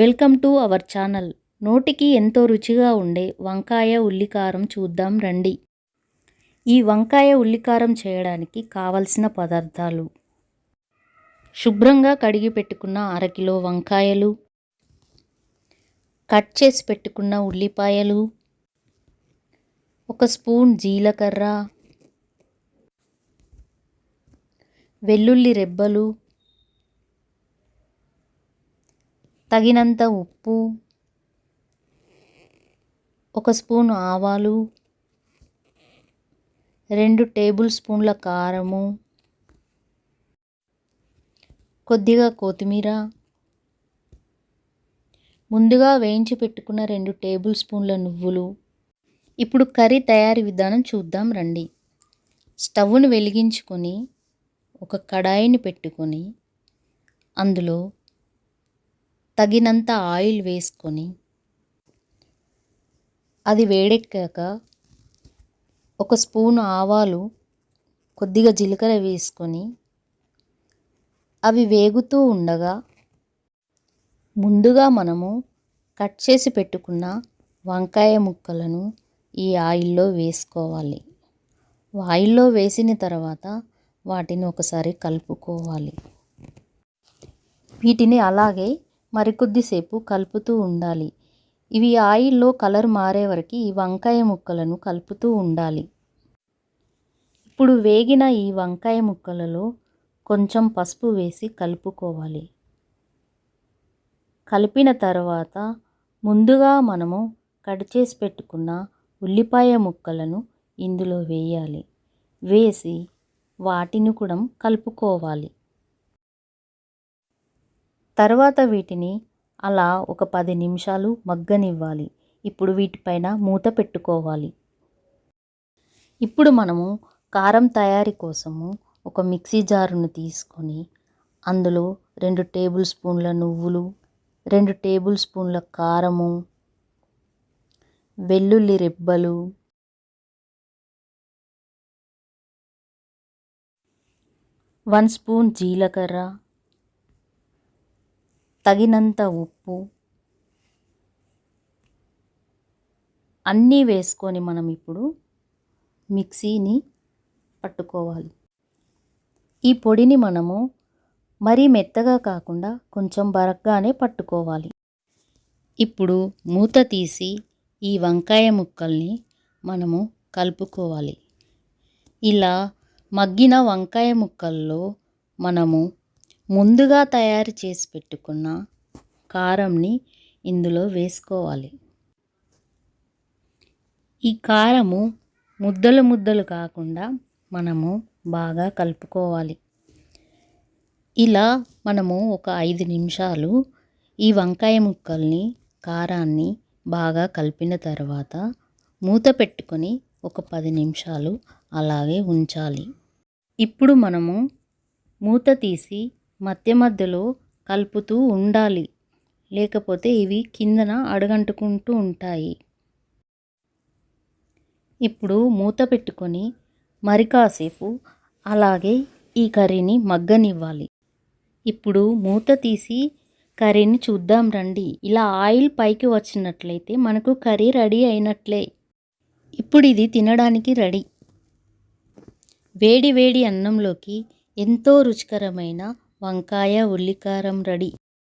Welcome to our channel. నోటికి ఎంతో రుచిగా ఉండే వంకాయ ఉల్లికారం చూద్దాం రండి. ఈ వంకాయ ఉల్లికారం చేయడానికి కావలసిన పదార్థాలు. శుభ్రంగా కడిగి పెట్టుకున్న అరకిలో వంకాయలు. కట్ చేసి పెట్టుకున్న ఉల్లిపాయలు. ఒక స్పూన్ జీలకర్ర. వెల్లుల్లి రెబ్బలు. తగినంత ఉప్పు ఒక స్పూన్ ఆవాలు రెండు టేబుల్ స్పూన్ల కారము కొద్దిగా కొత్తిమీర ముందుగా వేయించి పెట్టుకున్న రెండు టేబుల్ స్పూన్ల నువ్వులు. ఇప్పుడు కర్రీ తయారీ విధానం చూద్దాం రండి. స్టవ్ను వెలిగించుకొని ఒక కడాయిని పెట్టుకొని అందులో తగినంత ఆయిల్ వేసుకొని అది వేడెక్కాక ఒక స్పూన్ ఆవాలు కొద్దిగా జీలకర్ర వేసుకొని అవి వేగుతూ ఉండగా ముందుగా మనము కట్ చేసి పెట్టుకున్న వంకాయ ముక్కలను ఈ ఆయిల్లో వేసుకోవాలి. ఆయిల్లో వేసిన తర్వాత వాటిని ఒకసారి కలుపుకోవాలి. వీటిని అలాగే మరికొద్దిసేపు కలుపుతూ ఉండాలి. ఇవి ఆయిల్లో కలర్ మారే వరకు ఈ వంకాయ ముక్కలను కలుపుతూ ఉండాలి. ఇప్పుడు వేగిన ఈ వంకాయ ముక్కలలో కొంచెం పసుపు వేసి కలుపుకోవాలి. కలిపిన తర్వాత ముందుగా మనము కట్ చేసి పెట్టుకున్న ఉల్లిపాయ ముక్కలను ఇందులో వేయాలి. వేసి వాటిని కూడా కలుపుకోవాలి. తర్వాత వీటిని అలా ఒక పది నిమిషాలు మగ్గనివ్వాలి. ఇప్పుడు వీటిపైన మూత పెట్టుకోవాలి. ఇప్పుడు మనము కారం తయారీ కోసము ఒక మిక్సీ జారును తీసుకొని అందులో రెండు టేబుల్ స్పూన్ల నువ్వులు రెండు టేబుల్ స్పూన్ల కారము వెల్లుల్లి రెబ్బలు వన్ స్పూన్ జీలకర్ర తగినంత ఉప్పు అన్నీ వేసుకొని మనం ఇప్పుడు మిక్సీని పట్టుకోవాలి. ఈ పొడిని మనము మరీ మెత్తగా కాకుండా కొంచెం బరగ్గానే పట్టుకోవాలి. ఇప్పుడు మూత తీసి ఈ వంకాయ ముక్కల్ని మనము కలుపుకోవాలి. ఇలా మగ్గిన వంకాయ ముక్కల్లో మనము ముందుగా తయారు చేసి పెట్టుకున్న కారంని ఇందులో వేసుకోవాలి. ఈ కారము ముద్దలు ముద్దలు కాకుండా మనము బాగా కలుపుకోవాలి. ఇలా మనము ఒక ఐదు నిమిషాలు ఈ వంకాయ ముక్కల్ని కారాన్ని బాగా కలిపిన తర్వాత మూత పెట్టుకొని ఒక పది నిమిషాలు అలాగే ఉంచాలి. ఇప్పుడు మనము మూత తీసి మధ్య మధ్యలో కలుపుతూ ఉండాలి. లేకపోతే ఇవి కిందన అడగంటుకుంటూ ఉంటాయి. ఇప్పుడు మూత పెట్టుకొని మరి కాసేపు అలాగే ఈ కర్రీని మగ్గనివ్వాలి. ఇప్పుడు మూత తీసి కర్రీని చూద్దాం రండి. ఇలా ఆయిల్ పైకి వచ్చినట్లయితే మనకు కర్రీ రెడీ అయినట్లే. ఇప్పుడు ఇది తినడానికి రెడీ. వేడి వేడి అన్నంలోకి ఎంతో రుచికరమైన వంకాయ ఉల్లికారం రెడీ.